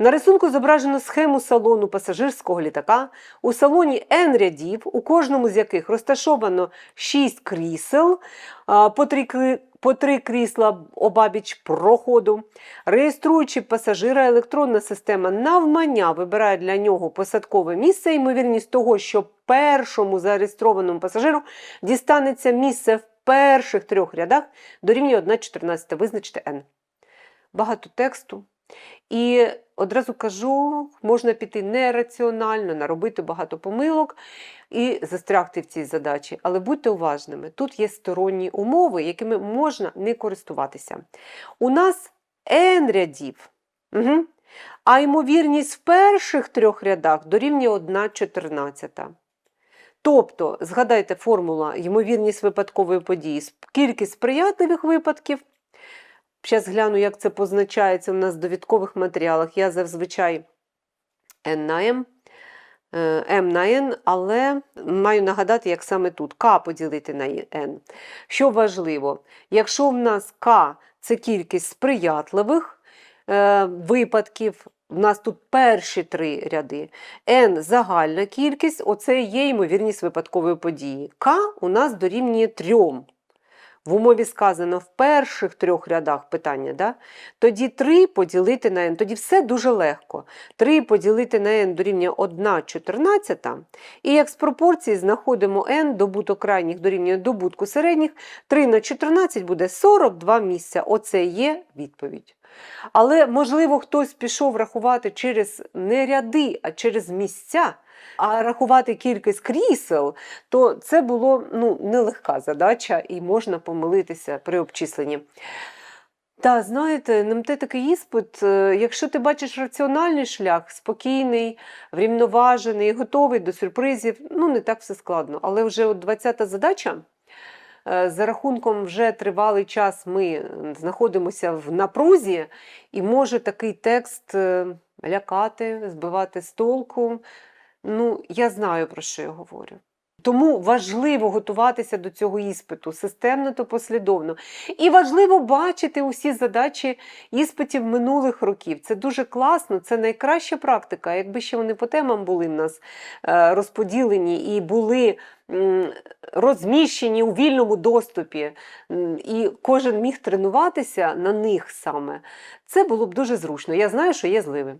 На рисунку зображено схему салону пасажирського літака. У салоні N рядів, у кожному з яких розташовано 6 крісел, по три, кри- по три крісла обабіч проходу. Реєструючи пасажира, електронна система навмання вибирає для нього посадкове місце. Ймовірність того, що першому зареєстрованому пасажиру дістанеться місце в перших трьох рядах дорівнює 1,14. Визначте n. Багато тексту. І одразу кажу, можна піти нераціонально, наробити багато помилок і застрягти в цій задачі. Але будьте уважними, тут є сторонні умови, якими можна не користуватися. У нас n рядів. Угу. А ймовірність в перших трьох рядах дорівнює 1,14. Тобто, згадайте формула ймовірність випадкової події, кількість сприятливих випадків. Зараз гляну, як це позначається у нас в довідкових матеріалах. Я зазвичай N на M, е, на N, але маю нагадати, як саме тут К поділити на N. Що важливо, якщо в нас К це кількість сприятливих е, випадків, в нас тут перші три ряди. N загальна кількість, оце є ймовірність випадкової події. К у нас дорівнює трьом. В умові сказано в перших трьох рядах питання, да? тоді 3 поділити на n, тоді все дуже легко. 3 поділити на n дорівнює 1,14, і як з пропорції знаходимо n, добуток крайніх дорівнює добутку середніх, 3 на 14 буде 42 місця. Оце є відповідь. Але, можливо, хтось пішов рахувати через не ряди, а через місця, а рахувати кількість крісел, то це було ну, нелегка задача і можна помилитися при обчисленні. Та, знаєте, НМТ такий іспит, е, якщо ти бачиш раціональний шлях, спокійний, врівноважений, готовий до сюрпризів, ну не так все складно. Але вже от 20-та задача. Е, За рахунком вже тривалий час ми знаходимося в напрузі, і може такий текст е, лякати, збивати з толку. Ну, я знаю, про що я говорю. Тому важливо готуватися до цього іспиту системно та послідовно. І важливо бачити усі задачі іспитів минулих років. Це дуже класно, це найкраща практика. Якби ще вони по темам були в нас е, розподілені і були розміщені у вільному доступі, і кожен міг тренуватися на них саме, це було б дуже зручно. Я знаю, що є зливи.